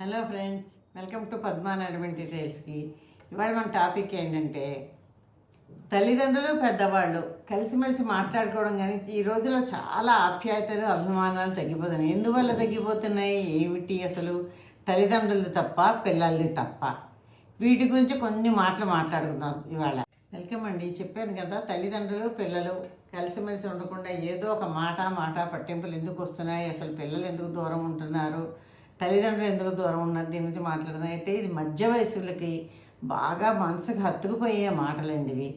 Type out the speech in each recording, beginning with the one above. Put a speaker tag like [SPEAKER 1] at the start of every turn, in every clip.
[SPEAKER 1] Hello friends welcome to పద్మానాడమెంట్ డీటెయిల్స్కి. ఇవాళ మన టాపిక్ ఏంటంటే తల్లిదండ్రులు పెద్దవాళ్ళు కలిసిమెలిసి మాట్లాడుకోవడం కానీ ఈ రోజుల్లో చాలా ఆప్యాయతలు అభిమానాలు తగ్గిపోతున్నాయి. ఎందువల్ల తగ్గిపోతున్నాయి? ఏమిటి అసలు? తల్లిదండ్రులది తప్ప పిల్లలది తప్ప. వీటి గురించి కొన్ని మాటలు మాట్లాడుకుందాం ఇవాళ. వెల్కమ్ అండి. చెప్పాను కదా తల్లిదండ్రులు పిల్లలు కలిసిమెలిసి ఉండకుండా ఏదో ఒక మాట మాట పట్టింపులు ఎందుకు వస్తున్నాయి? అసలు పిల్లలు ఎందుకు దూరం ఉంటున్నారు? తల్లిదండ్రులు ఎందుకు దూరం ఉన్నది? దీని గురించి మాట్లాడదాం. అయితే ఇది మధ్య వయసులకి బాగా మనసుకు హత్తుకుపోయే మాటలండి ఇవి.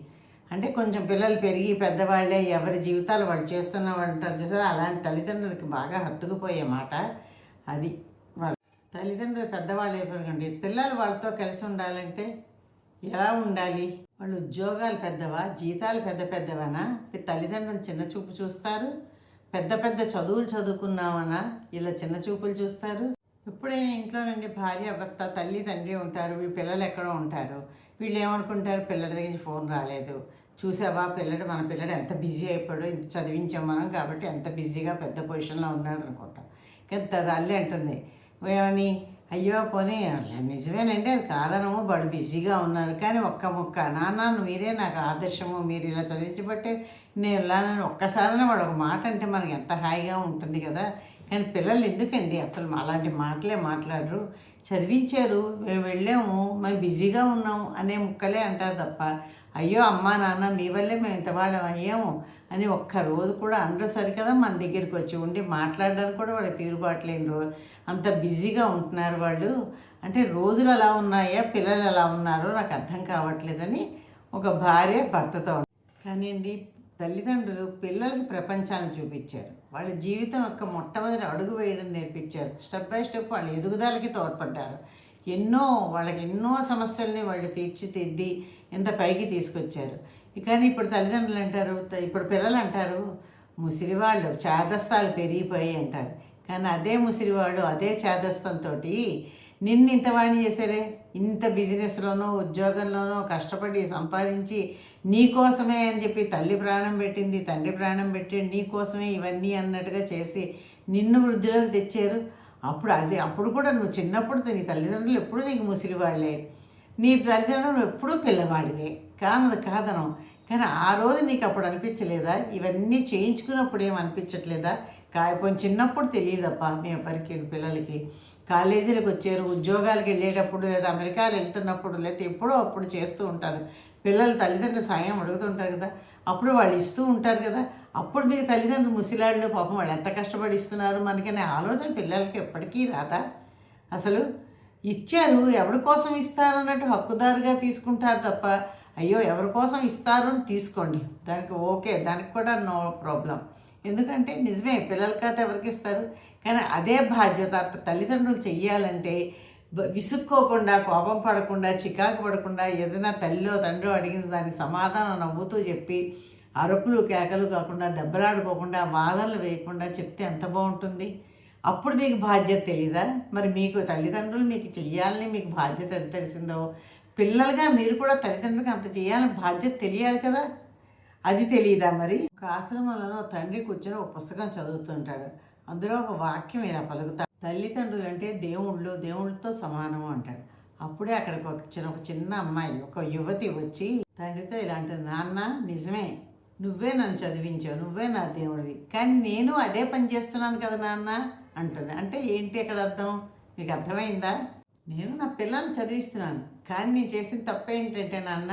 [SPEAKER 1] అంటే కొంచెం పిల్లలు పెరిగి పెద్దవాళ్ళే ఎవరి జీవితాలు వాళ్ళు చేస్తున్న అంటారు చూసారా? అలాంటి తల్లిదండ్రులకి బాగా హత్తుకుపోయే మాట అది. తల్లిదండ్రులు పెద్దవాళ్ళు అయిపోకండి పిల్లలు వాళ్ళతో కలిసి ఉండాలంటే ఎలా ఉండాలి? వాళ్ళు ఉద్యోగాలు పెద్దవా? జీతాలు పెద్ద పెద్దవనా? తల్లిదండ్రులు చిన్న చూపు చూస్తారు? పెద్ద పెద్ద చదువులు చదువుకున్నామనా ఇలా చిన్న చూపులు చూస్తారు? ఎప్పుడైనా ఇంట్లో నుండి భార్య భర్త తల్లి తండ్రి ఉంటారు. వీళ్ళ పిల్లలు ఎక్కడో ఉంటారు. వీళ్ళు ఏమనుకుంటారు? పిల్లల దగ్గర నుంచి ఫోన్ రాలేదు. చూసావా? పిల్లడు మన పిల్లడు ఎంత బిజీ అయిపోయాడు. ఇంత చదివించాం మనం కాబట్టి ఎంత బిజీగా పెద్ద పొజిషన్లో ఉన్నాడు అనుకుంటాం. కానీ తల్లి అంటుంది ఏమని? అయ్యో పోనీ నిజమేనండి. అది కాదనము. బడు బిజీగా ఉన్నారు. కానీ ఒక్క ముక్క నాన్న మీరే నాకు ఆదర్శము. మీరు ఇలా చదివించబట్టే నేను ఇలా ఒక్కసారైనా వాడు ఒక మాట అంటే మనకి ఎంత హాయిగా ఉంటుంది కదా? కానీ పిల్లలు ఎందుకండి? అసలు అలాంటి మాటలే మాట్లాడరు. చదివించారు మేము వెళ్ళాము మేము బిజీగా ఉన్నాము అనే ముక్కలే అంటారు తప్ప అయ్యో అమ్మా నాన్న మీ వల్లే మేము ఇంతవాళ్ళం అయ్యాము అని ఒక్క రోజు కూడా అందరూ సరికదా మన దగ్గరికి వచ్చి ఉండి మాట్లాడడానికి కూడా వాళ్ళకి తీరుబాట్లేని రోజు అంత బిజీగా ఉంటున్నారు వాళ్ళు. అంటే రోజులు ఎలా ఉన్నాయా? పిల్లలు ఎలా ఉన్నారో నాకు అర్థం కావట్లేదని ఒక భార్య భర్తతో కానీ అండి తల్లిదండ్రులు పిల్లలకి ప్రపంచాన్ని చూపించారు. వాళ్ళ జీవితం యొక్క మొట్టమొదటి అడుగు వేయడం నేర్పించారు. స్టెప్ బై స్టెప్ వాళ్ళు ఎదుగుదలకి తోడ్పడ్డారు. ఎన్నో వాళ్ళకి ఎన్నో సమస్యల్ని వాళ్ళు తీర్చిదిద్ది ఇంత పైకి తీసుకొచ్చారు. కానీ ఇప్పుడు తల్లిదండ్రులు అంటారు ఇప్పుడు పిల్లలు అంటారు ముసిరివాళ్ళు చేదస్తాలు పెరిగిపోయి అంటారు. కానీ అదే ముసిరివాడు అదే చేదస్తంతో నిన్ను ఇంత వాణి చేశారే? ఇంత బిజినెస్లోనో ఉద్యోగంలోనో కష్టపడి సంపాదించి నీకోసమే అని చెప్పి తల్లి ప్రాణం పెట్టింది తండ్రి ప్రాణం పెట్టాడు నీకోసమే ఇవన్నీ అన్నట్టుగా చేసి నిన్ను వృద్ధిలోకి తెచ్చారు. అప్పుడు అది అప్పుడు కూడా నువ్వు చిన్నప్పుడు నీ తల్లిదండ్రులు ఎప్పుడూ నీకు ముసిలివాళ్ళే. నీ తల్లిదండ్రులు ఎప్పుడూ పిల్లవాడివే. కాదు కాదనం కానీ ఆ రోజు నీకు అప్పుడు అనిపించలేదా? ఇవన్నీ చేయించుకున్నప్పుడు ఏం అనిపించట్లేదా? కాయపోయి చిన్నప్పుడు తెలియదప్ప మీ ఎవరికి పిల్లలకి. కాలేజీలకు వచ్చారు ఉద్యోగాలకు వెళ్ళేటప్పుడు లేదా అమెరికాలు వెళ్తున్నప్పుడు లేకపోతే ఎప్పుడో అప్పుడు చేస్తూ ఉంటారు. పిల్లలు తల్లిదండ్రులు సాయం అడుగుతుంటారు కదా. అప్పుడు వాళ్ళు ఇస్తూ ఉంటారు కదా. అప్పుడు మీకు తల్లిదండ్రులు ముసిలాళ్ళు పాపం వాళ్ళు ఎంత కష్టపడి ఇస్తున్నారు మనకనే ఆలోచన పిల్లలకి ఎప్పటికీ రాదా? అసలు ఇచ్చారు ఎవరి కోసం ఇస్తారు అన్నట్టు హక్కుదారుగా తీసుకుంటారు తప్ప అయ్యో ఎవరి కోసం ఇస్తారు అని తీసుకోండి. దానికి ఓకే దానికి కూడా నో ప్రాబ్లం. ఎందుకంటే నిజమే పిల్లల ఖాతా ఎవరికి ఇస్తారు? కానీ అదే బాధ్యత తల్లిదండ్రులు చెయ్యాలంటే విసుక్కోకుండా కోపం పడకుండా చికాకు పడకుండా ఏదైనా తల్లిలో తండ్రో అడిగిన దానికి సమాధానం నవ్వుతూ చెప్పి అరుపులు కేకలు కాకుండా దెబ్బలాడుకోకుండా వాదనలు వేయకుండా చెప్తే ఎంత బాగుంటుంది? అప్పుడు మీకు బాధ్యత తెలీదా? మరి మీకు తల్లిదండ్రులు మీకు చెయ్యాలని మీకు బాధ్యత ఎంత తెలిసిందో? పిల్లలుగా మీరు కూడా తల్లిదండ్రులకు అంత చేయాలని బాధ్యత తెలియాలి కదా? అది తెలియదా మరి? ఒక ఆశ్రమంలో తండ్రి కూర్చొని ఒక పుస్తకం చదువుతుంటాడు. అందులో ఒక వాక్యం ఇలా పలుకుతాడు తల్లిదండ్రులు అంటే దేవుళ్ళు దేవుళ్ళతో సమానము అంటాడు. అప్పుడే అక్కడికి ఒక చిన్న ఒక చిన్న అమ్మాయి ఒక యువతి వచ్చి తండ్రితో ఇలాంటిది నాన్న నిజమే. నువ్వే నన్ను చదివించావు నువ్వే నా దేవుడివి. కానీ నేను అదే పని చేస్తున్నాను కదా నాన్న అంటుంది. అంటే ఏంటి అక్కడ అర్థం? మీకు అర్థమైందా? నేను నా పిల్లల్ని చదివిస్తున్నాను. కానీ నేను చేసిన తప్ప ఏంటంటే నాన్న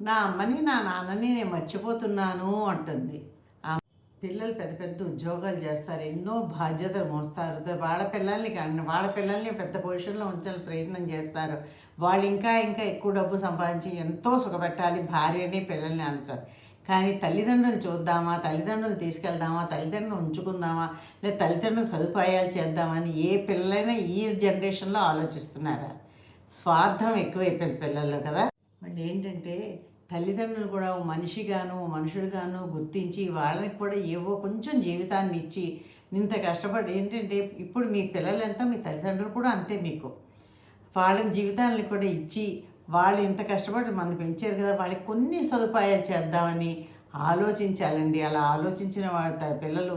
[SPEAKER 1] నా అమ్మని నా నాన్నని నేను మర్చిపోతున్నాను అంటుంది. పిల్లలు పెద్ద పెద్ద ఉద్యోగాలు చేస్తారు ఎన్నో బాధ్యతలు మోస్తారు. వాళ్ళ పిల్లల్ని కానీ వాళ్ళ పిల్లల్ని పెద్ద పొజిషన్లో ఉంచాలని ప్రయత్నం చేస్తారు. వాళ్ళు ఇంకా ఇంకా ఎక్కువ డబ్బు సంపాదించి ఎంతో సుఖపెట్టాలి భార్యని పిల్లల్ని అనుసారు. కానీ తల్లిదండ్రులు చూద్దామా తల్లిదండ్రులు తీసుకెళ్దామా తల్లిదండ్రులు ఉంచుకుందామా లేదా తల్లిదండ్రులు సదుపాయాలు చేద్దామని ఏ పిల్లలైనా ఈ జనరేషన్లో ఆలోచిస్తున్నారా? స్వార్థం ఎక్కువైపోయింది పిల్లల్లో కదా. వాళ్ళు ఏంటంటే తల్లిదండ్రులు కూడా ఓ మనిషిగాను ఓ మనుషులుగాను గుర్తించి వాళ్ళకి కూడా ఏవో కొంచెం జీవితాన్ని ఇచ్చి ఇంత కష్టపడి ఏంటంటే ఇప్పుడు మీ పిల్లలు ఎంతో మీ తల్లిదండ్రులు కూడా అంతే మీకు. వాళ్ళ జీవితాలను కూడా ఇచ్చి వాళ్ళు ఇంత కష్టపడి మనం పెంచారు కదా వాళ్ళకి కొన్ని సదుపాయాలు చేద్దామని ఆలోచించాలండి. అలా ఆలోచించిన వాళ్ళ పిల్లలు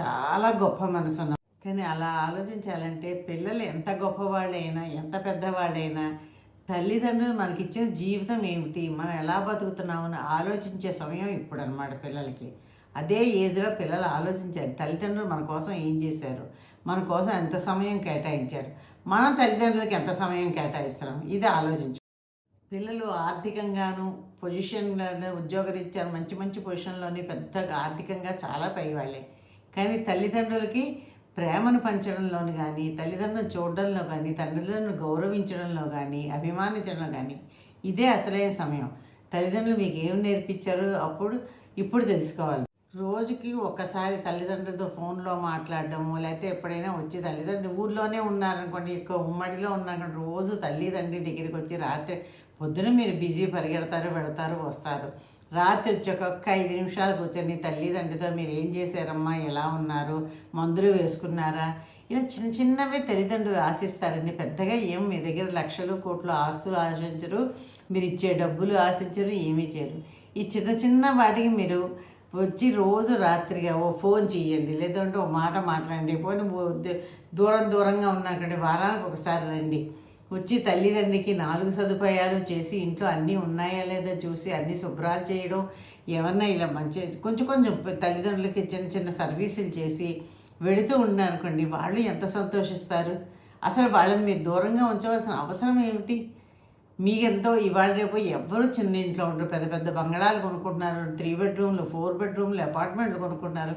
[SPEAKER 1] చాలా గొప్ప మనసు కానీ అలా ఆలోచించాలంటే పిల్లలు ఎంత గొప్పవాళ్ళైనా ఎంత పెద్దవాళ్ళైనా తల్లిదండ్రులు మనకిచ్చిన జీవితం ఏమిటి? మనం ఎలా బతుకుతున్నామని ఆలోచించే సమయం ఇప్పుడు అనమాట పిల్లలకి. అదే ఏజ్లో పిల్లలు ఆలోచించారు. తల్లిదండ్రులు మన కోసం ఏం చేశారు? మన కోసం ఎంత సమయం కేటాయించారు? మనం తల్లిదండ్రులకి ఎంత సమయం కేటాయిస్తున్నాం? ఇది ఆలోచించు. పిల్లలు ఆర్థికంగాను పొజిషన్లో ఉద్యోగరీత్యా మంచి మంచి పొజిషన్లోనే పెద్దగా ఆర్థికంగా చాలా పైవాళ్ళే. కానీ తల్లిదండ్రులకి ప్రేమను పంచడంలోని కానీ తల్లిదండ్రులను చూడడంలో కానీ తల్లిదండ్రులను గౌరవించడంలో కానీ అభిమానించడంలో కానీ ఇదే అసలైన సమయం. తల్లిదండ్రులు మీకు ఏం నేర్పించారు అప్పుడు ఇప్పుడు తెలుసుకోవాలి. రోజుకి ఒక్కసారి తల్లిదండ్రులతో ఫోన్లో మాట్లాడడము లేకపోతే ఎప్పుడైనా వచ్చి తల్లిదండ్రులు ఊర్లోనే ఉన్నారనుకోండి ఎక్కువ ఉమ్మడిలో ఉన్నారనుకోండి రోజు తల్లిదండ్రి దగ్గరికి వచ్చి రాత్రి పొద్దున మీరు బిజీ పరిగెడతారు పెడతారు వస్తారు. రాత్రి వచ్చి ఒక్క ఐదు నిమిషాలు కూర్చొని తల్లిదండ్రితో మీరు ఏం చేశారమ్మా? ఎలా ఉన్నారు? మందులు వేసుకున్నారా? ఇలా చిన్న చిన్నవి తల్లిదండ్రులు ఆశిస్తారండి. పెద్దగా ఏం మీ దగ్గర లక్షలు కోట్లు ఆస్తులు ఆశించరు. మీరు ఇచ్చే డబ్బులు ఆశించరు ఏమీ చేయరు. ఈ చిన్న చిన్న వాటికి మీరు వచ్చి రోజు రాత్రిగా ఓ ఫోన్ చేయండి. లేదంటే ఓ మాట మాట్లాడండి. పోనీ దూరం దూరంగా ఉన్నాకండి వారానికి ఒకసారి రండి. వచ్చి తల్లిదండ్రికి నాలుగు సదుపాయాలు చేసి ఇంట్లో అన్నీ ఉన్నాయా లేదా చూసి అన్నీ శుభ్రాలు చేయడం ఏమన్నా ఇలా మంచి కొంచెం కొంచెం తల్లిదండ్రులకి చిన్న చిన్న సర్వీసులు చేసి వెళుతూ ఉన్నారనుకోండి వాళ్ళు ఎంత సంతోషిస్తారు? అసలు వాళ్ళని మీరు దూరంగా ఉంచవలసిన అవసరం ఏమిటి? మీకెంతో ఇవాళ రేపు ఎవరు చిన్న ఇంట్లో ఉండరు పెద్ద పెద్ద బంగళాలు కొనుక్కుంటున్నారు త్రీ బెడ్రూమ్లు ఫోర్ బెడ్రూమ్లు అపార్ట్మెంట్లు కొనుక్కుంటున్నారు.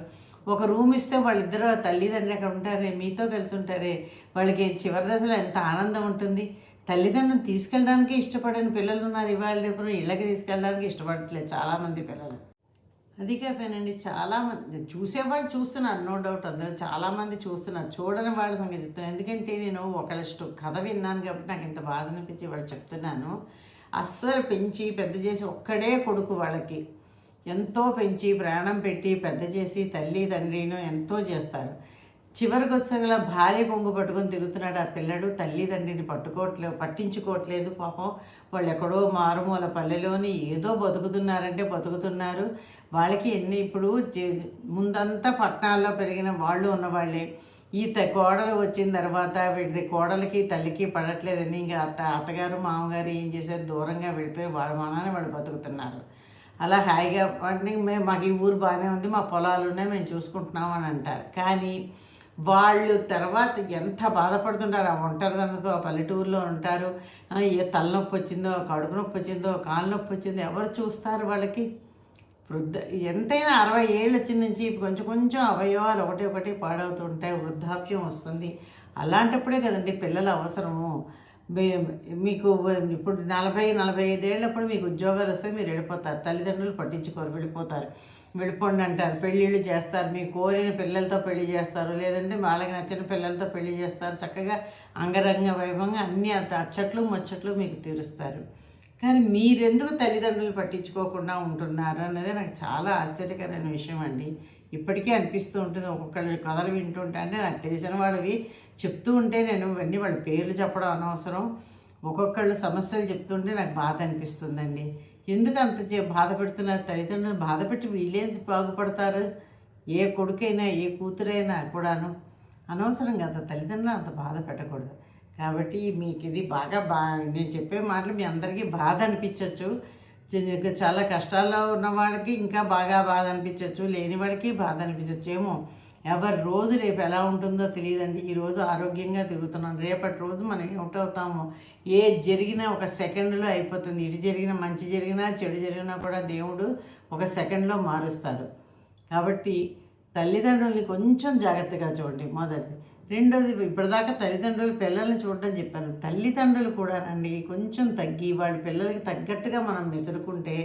[SPEAKER 1] ఒక రూమ్ ఇస్తే వాళ్ళిద్దరు తల్లిదండ్రులు అక్కడ ఉంటారే? మీతో కలిసి ఉంటారే? వాళ్ళకి చివరి దశలో ఎంత ఆనందం ఉంటుంది? తల్లిదండ్రులను తీసుకెళ్ళడానికి ఇష్టపడని పిల్లలు ఉన్నారు ఇవాళ రేపు ఇళ్ళకి తీసుకెళ్ళడానికి ఇష్టపడట్లేదు చాలామంది పిల్లలు. అది కాకపోయినండి చాలామంది చూసేవాళ్ళు చూస్తున్నారు నో డౌట్. అందులో చాలామంది చూస్తున్నారు. చూడని వాళ్ళ సంగతి చెప్తున్నాను ఎందుకంటే నేను ఒకళ్ళ ఇష్టం కథ విన్నాను కాబట్టి నాకు ఇంత బాధ అనిపించి వాళ్ళు చెప్తున్నాను. అస్సలు పెంచి పెద్ద చేసి ఒక్కడే కొడుకు వాళ్ళకి. ఎంతో పెంచి ప్రాణం పెట్టి పెద్ద చేసి తల్లి తండ్రిను ఎంతో చేస్తారు. చివరికి వచ్చేలా భార్య కొంగు పట్టుకొని తిరుగుతున్నాడు ఆ పిల్లడు. తల్లిదండ్రిని పట్టుకోవట్లేదు పట్టించుకోవట్లేదు. పాపం వాళ్ళు ఎక్కడో మారుమూల పల్లెలోని ఏదో బతుకుతున్నారంటే బతుకుతున్నారు. వాళ్ళకి ఎన్ని ఇప్పుడు ముందంతా పట్టణాల్లో పెరిగిన వాళ్ళు ఉన్నవాళ్ళే. ఈ త కోడలు వచ్చిన తర్వాత వీటి కోడలకి తల్లికి పడట్లేదని ఇంకా అత్త అత్తగారు మామగారు ఏం చేశారు? దూరంగా వెళ్ళిపోయి వాళ్ళ మనని వాళ్ళు బతుకుతున్నారు. అలా హాయిగా అంటే మేము మాకు ఈ ఊరు బాగానే ఉంది మా పొలాలునే మేము చూసుకుంటున్నాం అని అంటారు. కానీ వాళ్ళు తర్వాత ఎంత బాధపడుతుంటారు ఆ ఒంటరిదనంతో ఆ పల్లెటూరులో ఉంటారు. ఏ తలనొప్పి వచ్చిందో కడుపు నొప్పి వచ్చిందో కాలు నొప్పి వచ్చిందో ఎవరు చూస్తారు వాళ్ళకి? వృద్ధ ఎంతైనా అరవై ఏళ్ళు వచ్చిన నుంచి కొంచెం కొంచెం అవయవాలు ఒకటి ఒకటి పాడవుతుంటాయి వృద్ధాప్యం వస్తుంది. అలాంటప్పుడే కదండి పిల్లల అవసరము. మీకు ఇప్పుడు నలభై నలభై ఐదేళ్ళప్పుడు మీకు ఉద్యోగాలు వస్తే మీరు వెళ్ళిపోతారు. తల్లిదండ్రులు పట్టించుకోరు వెళ్ళిపోతారు. వెళ్ళిపోండి అంటారు. పెళ్ళిళ్ళు చేస్తారు. మీ కోరిన పిల్లలతో పెళ్ళి చేస్తారు. లేదంటే వాళ్ళకి నచ్చిన పిల్లలతో పెళ్ళి చేస్తారు. చక్కగా అంగరంగ వైభవంగా అన్ని అచ్చట్లు ముచ్చట్లు మీకు తీరుస్తారు. కానీ మీరెందుకు తల్లిదండ్రులు పట్టించుకోకుండా ఉంటున్నారు అనేది నాకు చాలా ఆశ్చర్యకరమైన విషయం అండి. ఇప్పటికీ అనిపిస్తూ ఉంటుంది ఒక్కొక్కళ్ళ కథలు వింటుంటే అంటే నాకు తెలిసిన వాళ్ళవి చెప్తూ ఉంటే నేను ఇవన్నీ వాళ్ళ పేర్లు చెప్పడం అనవసరం. ఒక్కొక్కళ్ళు సమస్యలు చెప్తుంటే నాకు బాధ అనిపిస్తుందండి. ఎందుకు అంత చే బాధ పెడుతున్నారు? తల్లిదండ్రులు బాధ పెట్టి వీళ్ళే బాగుపడతారు? ఏ కొడుకైనా ఏ కూతురైనా కూడాను. అనవసరం కదా తల్లిదండ్రులు అంత బాధ పెట్టకూడదు. కాబట్టి మీకు ఇది బాగా బా నేను చెప్పే మాటలు మీ అందరికీ బాధ అనిపించవచ్చు చాలా కష్టాల్లో ఉన్న వాళ్ళకి ఇంకా బాగా బాధ అనిపించవచ్చు లేని వాడికి బాధ అనిపించవచ్చు ఏమో ఎవరి రోజు రేపు ఎలా ఉంటుందో తెలియదండి. ఈరోజు ఆరోగ్యంగా తిరుగుతున్నాం. రేపటి రోజు మనం ఏమిటవుతామో ఏ జరిగినా ఒక సెకండ్లో అయిపోతుంది. ఇటు జరిగినా మంచి జరిగినా చెడు జరిగినా కూడా దేవుడు ఒక సెకండ్లో మారుస్తాడు. కాబట్టి తల్లిదండ్రుల్ని కొంచెం జాగ్రత్తగా చూడండి. మొదటి రెండోది ఇప్పటిదాకా తల్లిదండ్రులు పిల్లల్ని చూడడం చెప్పాను తల్లిదండ్రులు కూడానండి కొంచెం తగ్గి వాళ్ళ పిల్లలకి తగ్గట్టుగా మనం విసురుకుంటే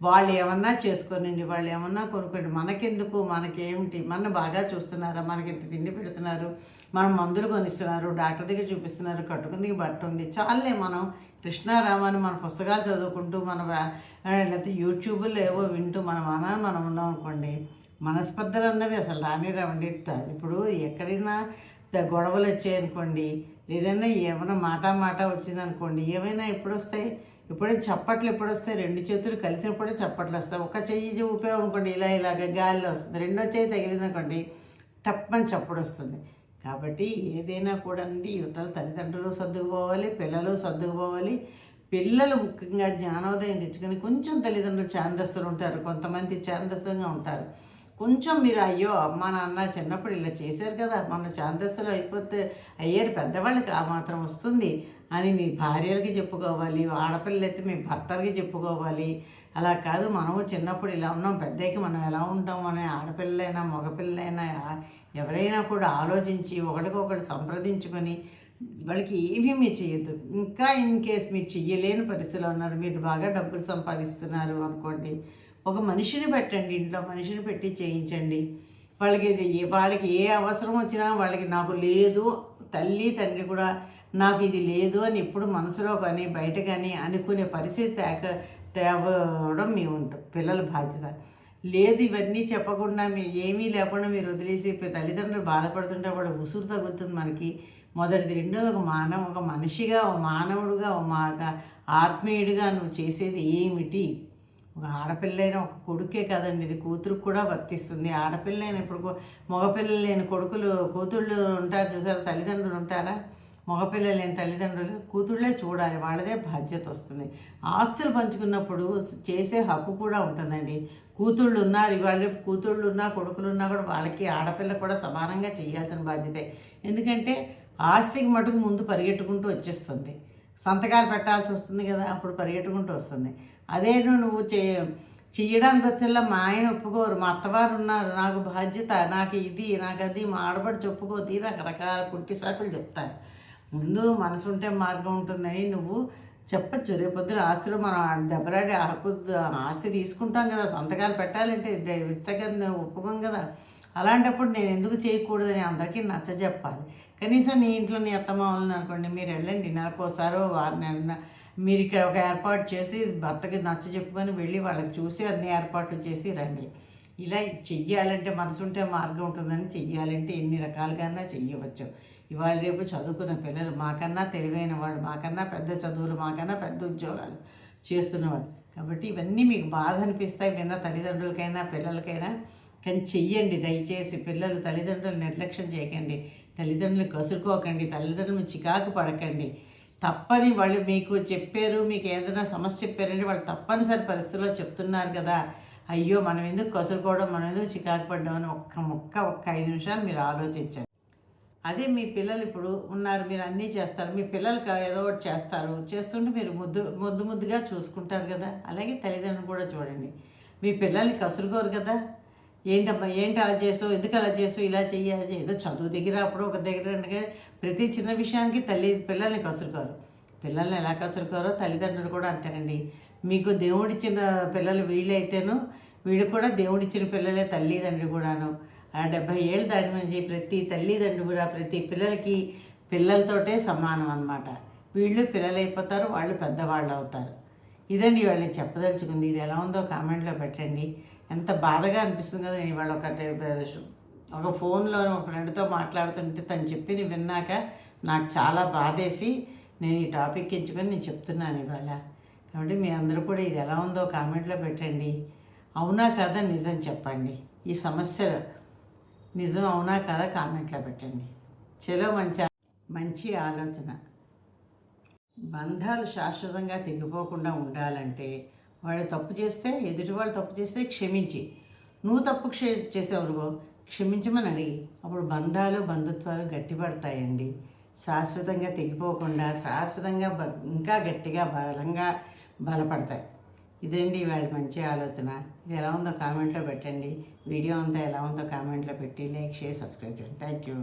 [SPEAKER 1] వాళ్ళు ఏమన్నా చేసుకోనండి వాళ్ళు ఏమన్నా కొనుక్కోండి. మనకెందుకు? మనకేమిటి? మన బాగా చూస్తున్నారా? మనకి ఇంత తిండి పెడుతున్నారు? మనం మందులు కొనిస్తున్నారు డాక్టర్ దగ్గర చూపిస్తున్నారు కట్టుకుంది బట్ట ఉంది. చాలే మనం కృష్ణారామాన్ని మన పుస్తకాలు చదువుకుంటూ మన లేకపోతే యూట్యూబ్లో ఏవో వింటూ మనం అనా మనం ఉన్నాం అనుకోండి మనస్పర్ధలు అన్నవి అసలు రానిరావండి త- ఇప్పుడు ఎక్కడైనా గొడవలు వచ్చాయనుకోండి ఏదైనా ఏమైనా మాట మాట వచ్చిందనుకోండి ఏమైనా ఎప్పుడు వస్తాయి ఇప్పుడే చప్పట్లు ఎప్పుడు వస్తాయి రెండు చేతులు కలిసినప్పుడే చప్పట్లు వస్తాయి. ఒక చెయ్యి ఊపామనుకోండి ఇలా ఇలాగ గాలిలో వస్తుంది. రెండో చెయ్యి తగిలిందనుకోండి టప్పని చప్పుడు వస్తుంది కాబట్టి ఏదైనా కూడా అండి యువతలు తల్లిదండ్రులు సర్దుకుపోవాలి పిల్లలు సర్దుకుపోవాలి. పిల్లలు ముఖ్యంగా జ్ఞానోదయం తెచ్చుకొని కొంచెం తల్లిదండ్రులు ఛాందస్తులు ఉంటారు. కొంతమంది ఛాందస్తంగా ఉంటారు. కొంచెం మీరు అయ్యో అమ్మ నాన్న చిన్నప్పుడు ఇలా చేశారు కదా మన ఛాందస్సులు అయిపోతే అయ్యారు పెద్దవాళ్ళకి ఆ మాత్రం వస్తుంది అని మీ భార్యలకి చెప్పుకోవాలి ఆడపిల్లలు అయితే మీ భర్తలకి చెప్పుకోవాలి. అలా కాదు మనము చిన్నప్పుడు ఇలా ఉన్నాం పెద్దకి మనం ఎలా ఉంటాం అనే ఆడపిల్లలైనా మగపిల్లలైనా ఎవరైనా కూడా ఆలోచించి ఒకరికొకరు సంప్రదించుకొని వాళ్ళకి ఏమీ మీరు చేయొద్దు. ఇంకా ఇన్ కేస్ మీరు చెయ్యలేని పరిస్థితిలో ఉన్నారు మీరు బాగా డబ్బులు సంపాదిస్తున్నారు అనుకోండి ఒక మనిషిని పెట్టండి ఇంట్లో మనిషిని పెట్టి చేయించండి. వాళ్ళకి ఏ- వాళ్ళకి ఏ అవసరం వచ్చినా వాళ్ళకి నాకు లేదు తల్లి తండ్రి కూడా నాకు ఇది లేదు అని ఎప్పుడు మనసులో కానీ బయట కానీ అనుకునే పరిస్థితి తేక తేవడం మీ వంతు పిల్లల బాధ్యత. లేదు ఇవన్నీ చెప్పకుండా మీ ఏమీ లేకుండా మీరు వదిలేసి తల్లిదండ్రులు బాధపడుతుంటే వాళ్ళ ఉసురు తగులుతుంది మనకి. మొదటిది రెండోది ఒక మానవ ఒక మనిషిగా ఒక మానవుడుగా ఒక మా ఆత్మీయుడిగా నువ్వు చేసేది ఏమిటి? ఒక ఆడపిల్లైన ఒక కొడుకే కదండి. ఇది కూతురుకు కూడా వర్తిస్తుంది. ఆడపిల్లైన ఇప్పుడు మగపిల్లలు లేని కొడుకులు కూతుళ్ళు ఉంటారు చూసారు? తల్లిదండ్రులు ఉంటారా? మగపిల్లలు లేని తల్లిదండ్రులు కూతుళ్ళే చూడాలి. వాళ్ళదే బాధ్యత వస్తుంది. ఆస్తులు పంచుకున్నప్పుడు చేసే హక్కు కూడా ఉంటుందండి. కూతుళ్ళు ఉన్నారు ఇవాళ రేపు కూతుళ్ళు ఉన్నా కొడుకులు ఉన్నా కూడా వాళ్ళకి ఆడపిల్ల కూడా సమానంగా చేయాల్సిన బాధ్యతే. ఎందుకంటే ఆస్తికి మటుకు ముందు పరిగెట్టుకుంటూ వచ్చేస్తుంది. సంతకాలు పెట్టాల్సి వస్తుంది కదా అప్పుడు పరిగెట్టుకుంటూ వస్తుంది. అదే నువ్వు చే చెయ్యడానికి వచ్చేలా మా ఆయన ఒప్పుకోరు. మా అత్తవారు ఉన్నారు. నాకు బాధ్యత నాకు ఇది నాకు అది మా ఆడబడి చెప్పుకోది. రకరకాల కుట్టి సాకులు చెప్తారు. ముందు మనసు ఉంటే మార్గం ఉంటుందని నువ్వు చెప్పచ్చు. రేపొద్దున ఆస్తిలో మనం దెబ్బలాడి హక్కు ఆస్తి తీసుకుంటాం కదా. సంతకాలు పెట్టాలంటే విస్తకం ఒప్పుకోం కదా. అలాంటప్పుడు నేను ఎందుకు చేయకూడదని అందరికీ నచ్చ చెప్పాలి కనీసం నీ ఇంట్లో నీ అత్తమామలను అనుకోండి మీరు వెళ్ళండి నెలకోసారో వారి నెల మీరు ఇక్కడ ఒక ఏర్పాటు చేసి భర్తకి నచ్చ చెప్పుకొని వెళ్ళి వాళ్ళకి చూసి అన్ని ఏర్పాట్లు చేసి రండి. ఇలా చెయ్యాలంటే మనసు ఉంటే మార్గం ఉంటుందని చెయ్యాలంటే ఎన్ని రకాలుగానే చెయ్యవచ్చు. ఇవాళ రేపు చదువుకున్న పిల్లలు మాకన్నా తెలివైన వాళ్ళు మాకన్నా పెద్ద చదువులు మాకన్నా పెద్ద ఉద్యోగాలు చేస్తున్నవాళ్ళు. కాబట్టి ఇవన్నీ మీకు బాధ అనిపిస్తాయి విన్న తల్లిదండ్రులకైనా పిల్లలకైనా. కానీ చెయ్యండి దయచేసి పిల్లలు తల్లిదండ్రులు నిర్లక్ష్యం చేయకండి తల్లిదండ్రులు కసురుకోకండి తల్లిదండ్రులు చికాకు పడకండి. తప్పని వాళ్ళు మీకు చెప్పారు మీకు ఏదైనా సమస్య చెప్పారంటే వాళ్ళు తప్పనిసరి పరిస్థితుల్లో చెప్తున్నారు కదా. అయ్యో మనం ఎందుకు కసురుకోవడం మనం ఎందుకు చికాకు పడ్డం అని ఒక్క ముక్క ఒక్క ఐదు నిమిషాలు మీరు ఆలోచించండి. అదే మీ పిల్లలు ఇప్పుడు ఉన్నారు మీరు అన్నీ చేస్తారు మీ పిల్లలకి ఏదో ఒకటి చేస్తారు చేస్తుంటే మీరు ముద్దు ముద్దు ముద్దుగా చూసుకుంటారు కదా. అలాగే తల్లిదండ్రులు కూడా చూడండి. మీ పిల్లల్ని కసురుకోరు కదా. ఏంటమ్మా ఏంటి అలా చేసావు? ఎందుకు అలా చేసావు? ఇలా చేయాలి ఏదో చదువు దగ్గర అప్పుడు ఒక దగ్గర ప్రతి చిన్న విషయానికి తల్లి పిల్లల్ని కసురుకోరు. పిల్లల్ని ఎలా కసురుకోరో తల్లిదండ్రులు కూడా అంతేనండి. మీకు దేవుడిచ్చిన పిల్లలు వీళ్ళైతేను వీళ్ళు కూడా దేవుడిచ్చిన పిల్లలే తల్లిదండ్రులు కూడాను. ఆ డెబ్భై ఏళ్ళు దాటి నుంచి ప్రతి తల్లిదండ్రులు కూడా ప్రతి పిల్లలకి పిల్లలతోటే సమానం అనమాట వీళ్ళు పిల్లలు అయిపోతారు వాళ్ళు పెద్దవాళ్ళు అవుతారు. ఇదండి వాళ్ళని చెప్పదలుచుకుంది. ఇది ఎలా ఉందో కామెంట్లో పెట్టండి. ఎంత బాధగా అనిపిస్తుంది కదా ఇవాళ ఒక ఒక ఫోన్లో ఒక ఫ్రెండ్తో మాట్లాడుతుంటే తను చెప్పింది విన్నాక నాకు చాలా బాధేసి నేను ఈ టాపిక్ ఎంచుకొని నేను చెప్తున్నాను ఇవాళ. కాబట్టి మీ అందరూ కూడా ఇది ఎలా ఉందో కామెంట్లో పెట్టండి. అవునా కదా నిజం చెప్పండి. ఈ సమస్య నిజం అవునా కదా కామెంట్లో పెట్టండి. చలో మంచి మంచి ఆలోచన. బంధాలు శాశ్వతంగా తెగిపోకుండా ఉండాలంటే వాళ్ళు తప్పు చేస్తే ఎదుటి వాళ్ళు తప్పు చేస్తే క్షమించి. నువ్వు తప్పు క్షే చేసేవరుగో క్షమించమని అడిగి అప్పుడు బంధాలు బంధుత్వాలు గట్టిపడతాయండి. శాశ్వతంగా తెగిపోకుండా శాశ్వతంగా బ ఇంకా గట్టిగా బలంగా బలపడతాయి. ఇదండి వాళ్ళ మంచి ఆలోచన? ఇది ఎలా ఉందో కామెంట్లో పెట్టండి. వీడియో అంతా ఎలా ఉందో కామెంట్లో పెట్టి లైక్ చేసి సబ్స్క్రైబ్ చేయండి. Thank you.